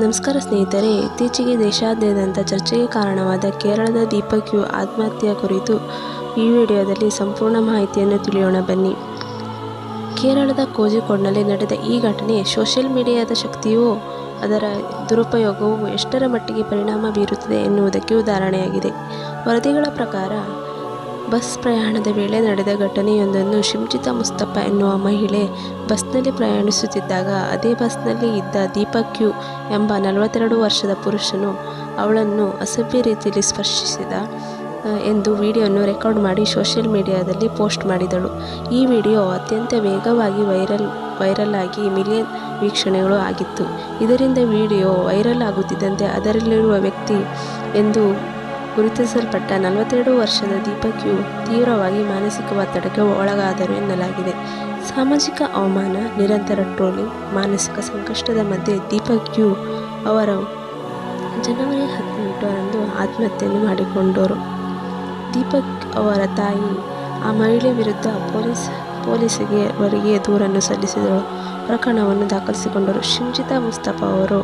ನಮಸ್ಕಾರ ಸ್ನೇಹಿತರೆ, ಇತ್ತೀಚೆಗೆ ದೇಶಾದ್ಯಂತ ಚರ್ಚೆಗೆ ಕಾರಣವಾದ ಕೇರಳದ ದೀಪಕ್ ಯು ಆತ್ಮಹತ್ಯೆ ಕುರಿತು ಈ ವಿಡಿಯೋದಲ್ಲಿ ಸಂಪೂರ್ಣ ಮಾಹಿತಿಯನ್ನು ತಿಳಿಯೋಣ ಬನ್ನಿ. ಕೇರಳದ ಕೋಜಿಕೋಡ್ನಲ್ಲಿ ನಡೆದ ಈ ಘಟನೆ ಸೋಷಿಯಲ್ ಮೀಡಿಯಾದ ಶಕ್ತಿಯೂ ಅದರ ದುರುಪಯೋಗವು ಎಷ್ಟರ ಮಟ್ಟಿಗೆ ಪರಿಣಾಮ ಬೀರುತ್ತದೆ ಎನ್ನುವುದಕ್ಕೆ ಉದಾಹರಣೆಯಾಗಿದೆ. ವರದಿಗಳ ಪ್ರಕಾರ ಬಸ್ ಪ್ರಯಾಣದ ವೇಳೆ ನಡೆದ ಘಟನೆಯೊಂದನ್ನು ಶಿಂಜಿತಾ ಮುಸ್ತಪ್ಪ ಎನ್ನುವ ಮಹಿಳೆ ಬಸ್ನಲ್ಲಿ ಪ್ರಯಾಣಿಸುತ್ತಿದ್ದಾಗ ಅದೇ ಬಸ್ನಲ್ಲಿ ಇದ್ದ ದೀಪಕ್ ಯು ಎಂಬ ನಲವತ್ತೆರಡು ವರ್ಷದ ಪುರುಷನು ಅವಳನ್ನು ಅಸಭ್ಯ ರೀತಿಯಲ್ಲಿ ಸ್ಪರ್ಶಿಸಿದ ಎಂದು ವಿಡಿಯೋವನ್ನು ರೆಕಾರ್ಡ್ ಮಾಡಿ ಸೋಷಿಯಲ್ ಮೀಡಿಯಾದಲ್ಲಿ ಪೋಸ್ಟ್ ಮಾಡಿದಳು. ಈ ವಿಡಿಯೋ ಅತ್ಯಂತ ವೇಗವಾಗಿ ವೈರಲ್ ವೈರಲ್ ಆಗಿ ಮಿಲಿಯನ್ ವೀಕ್ಷಣೆಗಳು ಆಗಿತ್ತು. ಇದರಿಂದ ವಿಡಿಯೋ ವೈರಲ್ ಆಗುತ್ತಿದ್ದಂತೆ ಅದರಲ್ಲಿರುವ ವ್ಯಕ್ತಿ ಎಂದು ಗುರುತಿಸಲ್ಪಟ್ಟ ನಲವತ್ತೆರಡು ವರ್ಷದ ದೀಪಕ್ಯು ತೀವ್ರವಾಗಿ ಮಾನಸಿಕ ಒತ್ತಡಕ್ಕೆ ಒಳಗಾದರು ಎನ್ನಲಾಗಿದೆ. ಸಾಮಾಜಿಕ ಅವಮಾನ, ನಿರಂತರ ಟ್ರೋಲಿಂಗ್, ಮಾನಸಿಕ ಸಂಕಷ್ಟದ ಮಧ್ಯೆ ದೀಪಕ್ ಯು ಅವರ ಜನವರಿ ಹದಿನೆಂಟರಂದು ಆತ್ಮಹತ್ಯೆಯನ್ನು ಮಾಡಿಕೊಂಡರು. ದೀಪಕ್ ಅವರ ತಾಯಿ, ಆ ಮಹಿಳೆ ವಿರುದ್ಧ ಪೊಲೀಸ್, ಪೊಲೀಸಿಗೆ ಅವರಿಗೆ ದೂರನ್ನು ಸಲ್ಲಿಸಿದರು ಪ್ರಕರಣವನ್ನು ದಾಖಲಿಸಿಕೊಂಡರು. ಶಿಂಜಿತಾ ಮುಸ್ತಫಾ ಅವರು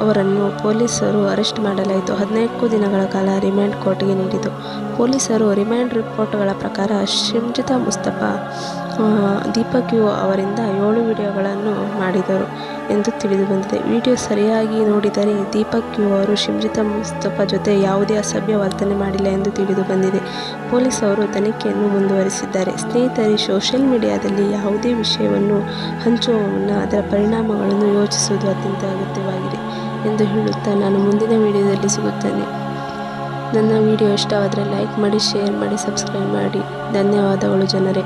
ಅವರನ್ನು ಪೊಲೀಸರು ಅರೆಸ್ಟ್ ಮಾಡಲಾಯಿತು. ಹದಿನಾಲ್ಕು ದಿನಗಳ ಕಾಲ ರಿಮ್ಯಾಂಡ್ ಕೋರ್ಟ್ಗೆ ನೀಡಿತು. ಪೊಲೀಸರು ರಿಮ್ಯಾಂಡ್ ರಿಪೋರ್ಟ್ಗಳ ಪ್ರಕಾರ ಶಿಂಜಿತಾ ಮುಸ್ತಫಾ ದೀಪಕ್ ಯು ಅವರಿಂದ ಏಳು ವಿಡಿಯೋಗಳನ್ನು ಮಾಡಿದರು ಎಂದು ತಿಳಿದುಬಂದಿದೆ. ವಿಡಿಯೋ ಸರಿಯಾಗಿ ನೋಡಿದರೆ ದೀಪಕ್ ಯು ಅವರು ಶಿಂಜಿತಾ ಮುಸ್ತಫಾ ಜೊತೆ ಯಾವುದೇ ಅಸಭ್ಯ ವರ್ತನೆ ಮಾಡಿಲ್ಲ ಎಂದು ತಿಳಿದು ಬಂದಿದೆ ಅವರು ತನಿಖೆಯನ್ನು ಮುಂದುವರಿಸಿದ್ದಾರೆ. ಸ್ನೇಹಿತರೆ, ಸೋಷಿಯಲ್ ಮೀಡಿಯಾದಲ್ಲಿ ಯಾವುದೇ ವಿಷಯವನ್ನು ಹಂಚುವ ಮುನ್ನ ಅದರ ಪರಿಣಾಮಗಳನ್ನು ಯೋಚಿಸುವುದು ಅತ್ಯಂತ ಅಗತ್ಯವಾಗಿದೆ ಎಂದು ಹೇಳುತ್ತಾ ನಾನು ಮುಂದಿನ ವಿಡಿಯೋದಲ್ಲಿ ಸಿಗುತ್ತೇನೆ. ನನ್ನ ವಿಡಿಯೋ ಇಷ್ಟವಾದರೆ ಲೈಕ್ ಮಾಡಿ, ಶೇರ್ ಮಾಡಿ, ಸಬ್ಸ್ಕ್ರೈಬ್ ಮಾಡಿ. ಧನ್ಯವಾದಗಳು ಜನರೇ.